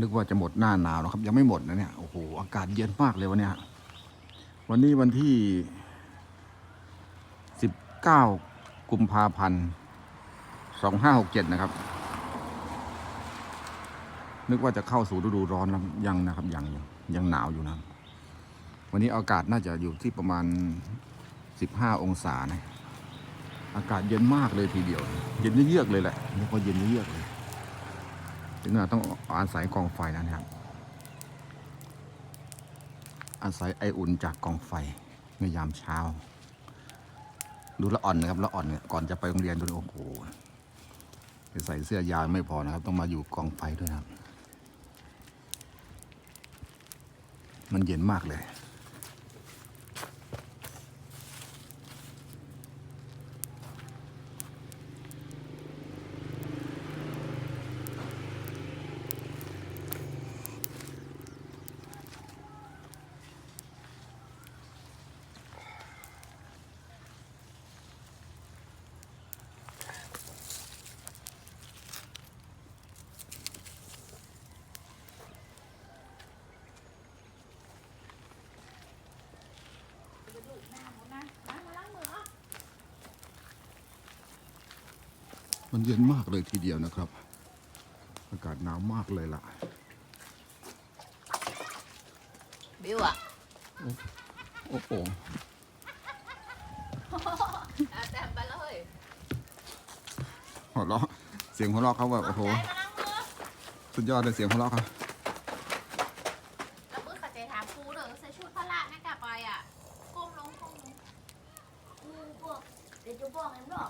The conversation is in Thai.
นึกว่าจะหมดหน้าหนาวนะครับ ยังไม่หมดนะเนี่ยโอ้โหอากาศเย็นมากเลยวันเนี้ยวันนี้วันที่สิบเก้ากุมภาพันธ์สองห้าหกเจ็ดนะครับ นึกว่าจะเข้าสู่ฤดูร้อนแล้วยังนะครับยังยังยังหนาวอยู่นะ วันนี้อากาศน่าจะอยู่ที่ประมาณสิบห้าองศานะอากาศเย็นมากเลยทีเดียว เย็นเยือกเลยแหละนึกว่าเย็นเยือกเลย ถึงเราต้องอาศัยกองไฟนะครับ อาศัยไออุ่นจากกองไฟในยามเช้า ดูละอ่อนนะครับละอ่อนเนี่ยก่อนจะไปโรงเรียนดูโอ้โหใส่เสื้อยาวไม่พอนะครับ ต้องมาอยู่กองไฟด้วยครับ มันเย็นมากเลย มันเย็นมากเลยทีเดียวนะครับ อากาศหนาวมากเลยล่ะ บิวอะโอ้โหแาแซมไปเลยหัวเราะเสียงหัวเราะเขาแบบโอ้โหสุดยอดเลยเสียงหัวเราะเขาบแล้วมือกับใจาฟูเด้อใส่ชุดพละนะกะไปอะก้มลงก้มลง กูบอกเดี๋ยวจะบอกให้บอ